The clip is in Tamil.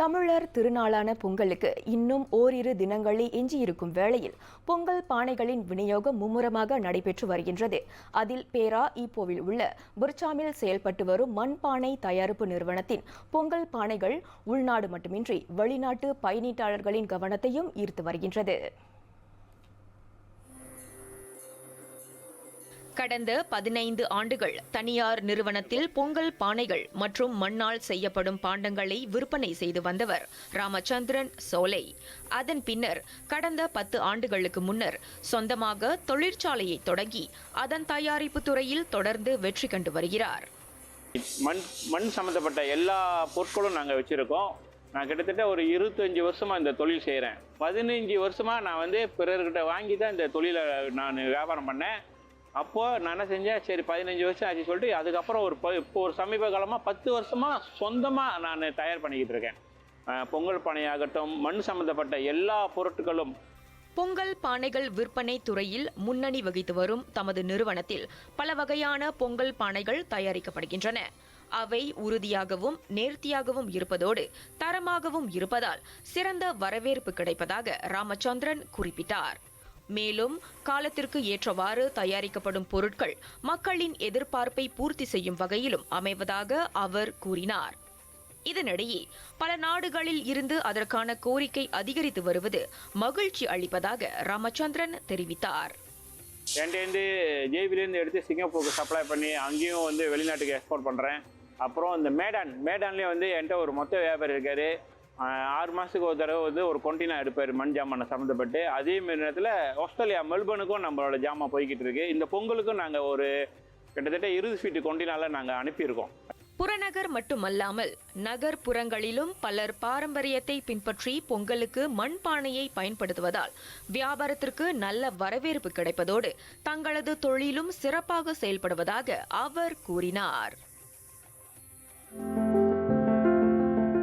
தமிழர் திருநாளான பொங்கலுக்கு இன்னும் ஓரிரு தினங்களே எஞ்சியிருக்கும் வேளையில் பொங்கல் பானைகளின் விநியோகம் மும்முரமாக நடைபெற்று வருகின்றது. அதில் பேரா ஈப்போவில் உள்ள புர்சாமில் செயல்பட்டு வரும் மண்பானை தயாரிப்பு நிறுவனத்தின் பொங்கல் பானைகள் உள்நாடு மட்டுமின்றி வெளிநாட்டு பயணீட்டாளர்களின் கவனத்தையும் ஈர்த்து வருகின்றது. கடந்த பதினைந்து ஆண்டுகள் தனியார் நிறுவனத்தில் பொங்கல் பானைகள் மற்றும் மண்ணால் செய்யப்படும் பாண்டங்களை விற்பனை செய்து வந்தவர் ராமச்சந்திரன் சோலை. அதன் பின்னர் கடந்த பத்து ஆண்டுகளுக்கு முன்னர் சொந்தமாக தொழிற்சாலையை தொடங்கி அதன் தயாரிப்பு துறையில் தொடர்ந்து வெற்றி கண்டு வருகிறார். மண் மண் சம்மந்தப்பட்ட எல்லா பொருட்களும் நாங்கள் வச்சுருக்கோம். நான் கிட்டத்தட்ட ஒரு இருபத்தஞ்சி வருஷமாக இந்த தொழில் செய்கிறேன் பதினஞ்சு வருஷமாக நான் வந்து பிறர்கிட்ட வாங்கி தான் இந்த தொழிலை நான் வியாபாரம் பண்ணேன். அப்போது நான் என்ன செஞ்சேன்? சரி பதினஞ்சு வருஷம் ஆச்சு சொல்லிட்டு அதுக்கப்புறம் ஒரு ப- இப்போ ஒரு சமீப காலமாக பத்து வருஷமாக சொந்தமாக நான் தயார் பண்ணிக்கிட்டு இருக்கேன். பொங்கல் பானையாகட்டும் மண் சம்மந்தப்பட்ட எல்லா பொருட்களும். பொங்கல் பானைகள் விற்பனை துறையில் முன்னணி வகித்து வரும் தமது நிறுவனத்தில் பல வகையான பொங்கல் பானைகள் தயாரிக்கப்படுகின்றன. அவை உறுதியாகவும் நேர்த்தியாகவும் இருப்பதோடு தரமாகவும் இருப்பதால் சிறந்த வரவேற்பு கிடைப்பதாக ராமச்சந்திரன் குறிப்பிட்டார். மேலும் காலத்திற்கு ஏற்றவாறு தயாரிக்கப்படும் பொருட்கள் மக்களின் எதிர்பார்ப்பை பூர்த்தி செய்யும் வகையிலும் அமைவதாக அவர் கூறினார். இதனிடையே பல நாடுகளில் இருந்து அதற்கான கோரிக்கை அதிகரித்து வருவது மகிழ்ச்சி அளிப்பதாக ராமச்சந்திரன் தெரிவித்தார். என்கிட்டேருந்து ஜேபிலேருந்து எடுத்து சிங்கப்பூருக்கு சப்ளை பண்ணி அங்கேயும் வந்து வெளிநாட்டுக்கு எக்ஸ்போர்ட் பண்ணுறேன் அப்புறம் இந்த மேடான் மேடான்லேயே வந்து என்கிட்ட ஒரு மொத்த வியாபாரி இருக்கார். ஆறு மாதத்துக்கு ஒரு தடவை வந்து ஒரு கொண்டினா எடுப்பார் மண் ஜாமானை சம்மந்தப்பட்டு. அதே மாரி நேரத்தில் ஆஸ்திரேலியா மெல்பர்னுக்கும் நம்மளோட ஜாமான் போய்கிட்டு இருக்கு. இந்த பொங்கலுக்கும் நாங்கள் ஒரு கிட்டத்தட்ட இருபது ஃபீட்டு கொண்டினால நாங்கள் அனுப்பியிருக்கோம். புறநகர் மட்டுமல்லாமல் நகர்ப்புறங்களிலும் பலர் பாரம்பரியத்தை பின்பற்றி பொங்கலுக்கு மண்பானையை பயன்படுத்துவதால் வியாபாரத்திற்கு நல்ல வரவேற்பு கிடைப்பதோடு தங்களது தொழிலும் சிறப்பாக செயல்படுவதாக அவர் கூறினார்.